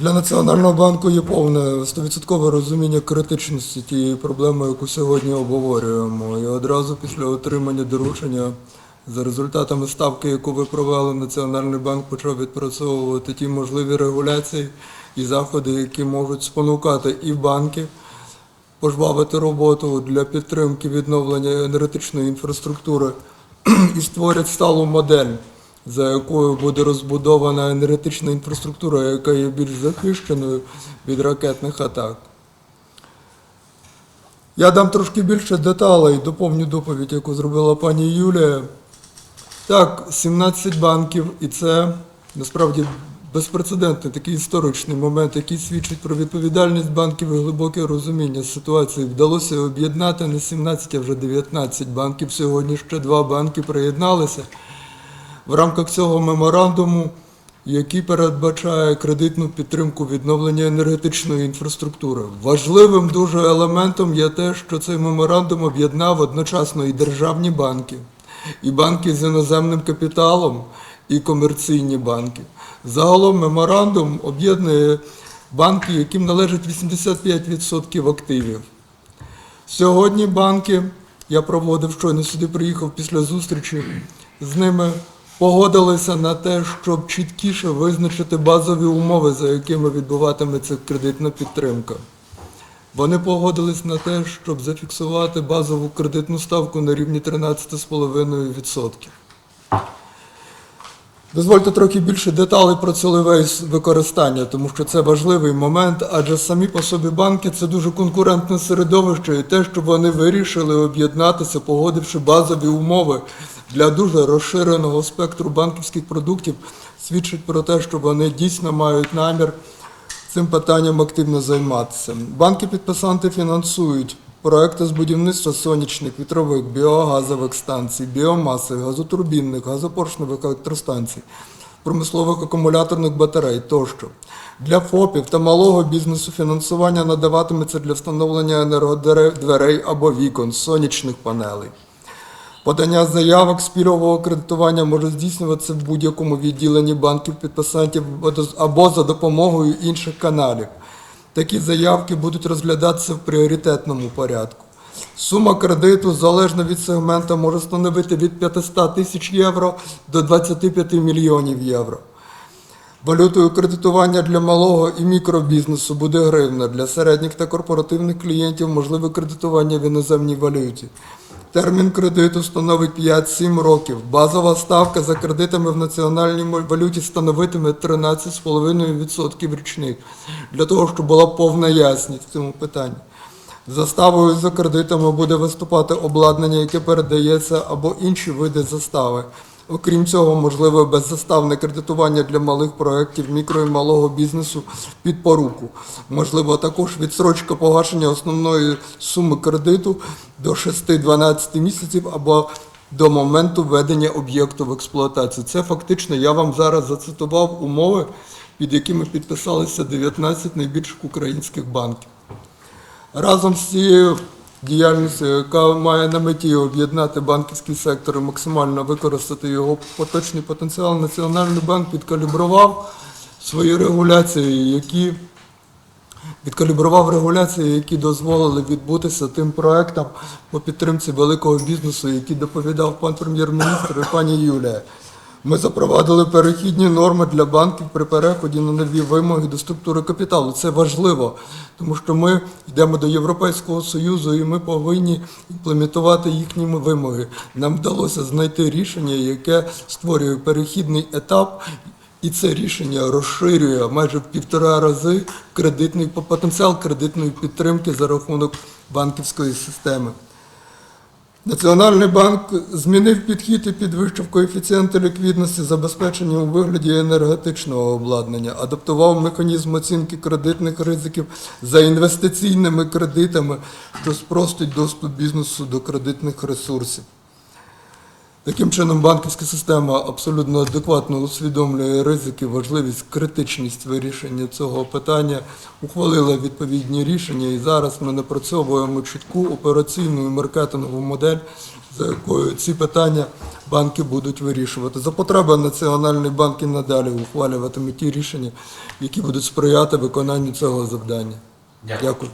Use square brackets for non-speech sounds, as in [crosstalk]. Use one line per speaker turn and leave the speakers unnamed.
Для Національного банку є повне 100% розуміння критичності тієї проблеми, яку сьогодні обговорюємо. І одразу після отримання доручення за результатами ставки, яку ви провели, Національний банк почав відпрацьовувати ті можливі регуляції і заходи, які можуть спонукати і банки пожвавити роботу для підтримки відновлення енергетичної інфраструктури [clears throat] і створять сталу модель, за якою буде розбудована енергетична інфраструктура, яка є більш захищеною від ракетних атак. Я дам трошки більше деталей, доповню доповідь, яку зробила пані Юлія. Так, 17 банків, і це насправді безпрецедентний такий історичний момент, який свідчить про відповідальність банків і глибоке розуміння ситуації. Вдалося об'єднати не 17, а вже 19 банків. Сьогодні ще два банки приєдналися в рамках цього меморандуму, який передбачає кредитну підтримку відновлення енергетичної інфраструктури. Важливим дуже елементом є те, що цей меморандум об'єднав одночасно і державні банки, і банки з іноземним капіталом, і комерційні банки. Загалом меморандум об'єднує банки, яким належить 85% активів. Сьогодні банки, я проводив щойно сюди, приїхав після зустрічі з ними, погодилися на те, щоб чіткіше визначити базові умови, за якими відбуватиметься кредитна підтримка. Вони погодились на те, щоб зафіксувати базову кредитну ставку на рівні 13,5%. Дозвольте трохи більше деталей про цільове використання, тому що це важливий момент, адже самі по собі банки це дуже конкурентне середовище, і те, що вони вирішили об'єднатися, погодивши базові умови для дуже розширеного спектру банківських продуктів, свідчить про те, що вони дійсно мають намір цим питанням активно займатися. Банки-підписанти фінансують проекти з будівництва сонячних, вітрових, біогазових станцій, біомаси, газотурбінних, газопоршневих електростанцій, промислових акумуляторних батарей тощо. Для ФОПів та малого бізнесу фінансування надаватиметься для встановлення енергодверей або вікон, сонячних панелей. Подання заявок з кредитування може здійснюватися в будь-якому відділенні банків підписантів або за допомогою інших каналів. Такі заявки будуть розглядатися в пріоритетному порядку. Сума кредиту залежно від сегмента може становити від 500 тисяч євро до 25 мільйонів євро. Валютою кредитування для малого і мікробізнесу буде гривна. Для середніх та корпоративних клієнтів можливе кредитування в іноземній валюті. Термін кредиту становить 5-7 років. Базова ставка за кредитами в національній валюті становитиме 13,5% річних. Для того, щоб була повна ясність в цьому питанні. Заставою за кредитами буде виступати обладнання, яке передається, або інші види застави. Окрім цього, можливе беззаставне кредитування для малих проєктів мікро і малого бізнесу під поруку. Можливо, також відсрочка погашення основної суми кредиту до 6-12 місяців або до моменту введення об'єкту в експлуатацію. Це фактично я вам зараз зацитував умови, під якими підписалися 19 найбільших українських банків. Разом з цією діяльністю, яка має на меті об'єднати банківський сектор і максимально використати його поточний потенціал, Національний банк підкалібрував свої регуляції, які відкалібрував регуляції, які дозволили відбутися тим проектам по підтримці великого бізнесу, які доповідав пан прем'єр-міністр і пані Юлія. Ми запровадили перехідні норми для банків при переході на нові вимоги до структури капіталу. Це важливо, тому що ми йдемо до Європейського Союзу і ми повинні імплементувати їхні вимоги. Нам вдалося знайти рішення, яке створює перехідний етап, і це рішення розширює майже в півтора рази кредитний потенціал кредитної підтримки за рахунок банківської системи. Національний банк змінив підхід і підвищив коефіцієнти ліквідності забезпечення у вигляді енергетичного обладнання, адаптував механізм оцінки кредитних ризиків за інвестиційними кредитами, що спростить доступ бізнесу до кредитних ресурсів. Таким чином, банківська система абсолютно адекватно усвідомлює ризики, важливість, критичність вирішення цього питання, ухвалила відповідні рішення, і зараз ми напрацьовуємо чітку операційну і маркетингову модель, за якою ці питання банки будуть вирішувати. За потреби Національний банк і надалі ухвалюватиме ті рішення, які будуть сприяти виконанню цього завдання.
Дякую.
Дякую.